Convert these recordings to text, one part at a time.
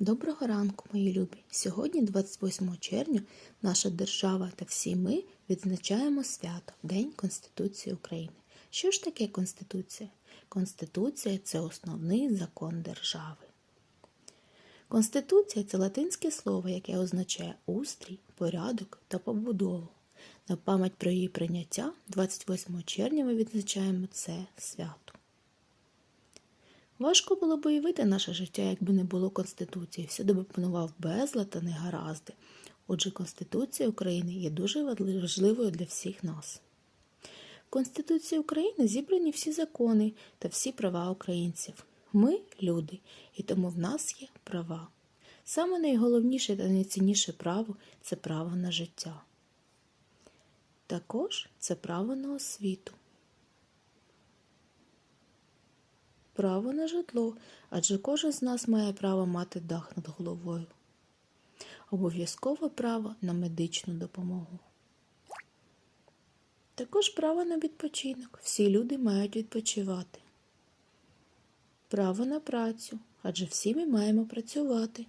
Доброго ранку, мої любі! Сьогодні, 28 червня, наша держава та всі ми відзначаємо свято День Конституції України. Що ж таке Конституція? Конституція це основний закон держави. Конституція це латинське слово, яке означає устрій, порядок та побудову. На пам'ять про її прийняття 28 червня ми відзначаємо це свято. Важко було б уявити наше життя, якби не було Конституції. Всюди б панував безлад та негаразди. Отже, Конституція України є дуже важливою для всіх нас. В Конституції України зібрані всі закони та всі права українців. Ми люди, і тому в нас є права. Саме найголовніше та найцінніше право це право на життя. Також це право на освіту. Право на житло, адже кожен з нас має право мати дах над головою. Обов'язкове право на медичну допомогу. Також право на відпочинок. Всі люди мають відпочивати. Право на працю, адже всі ми маємо працювати.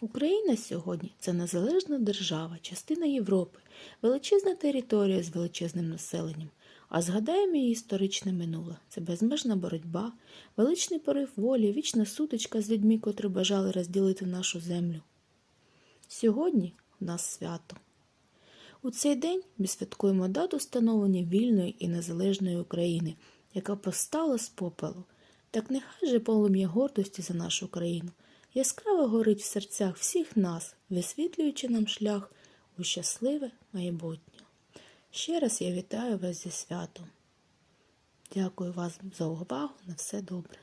Україна сьогодні це незалежна держава, частина Європи, величезна територія з величезним населенням. А згадаємо її історичне минуле. Це безмежна боротьба, величний порив волі, вічна сутичка з людьми, котрі бажали розділити нашу землю. Сьогодні в нас свято. У цей день ми святкуємо дату становлення вільної і незалежної України, яка постала з попелу. Так нехай же полум'я гордості за нашу країну яскраво горить в серцях всіх нас, висвітлюючи нам шлях у щасливе майбутнє. Ще раз я вітаю вас зі святом. Дякую вам за увагу. На все добре.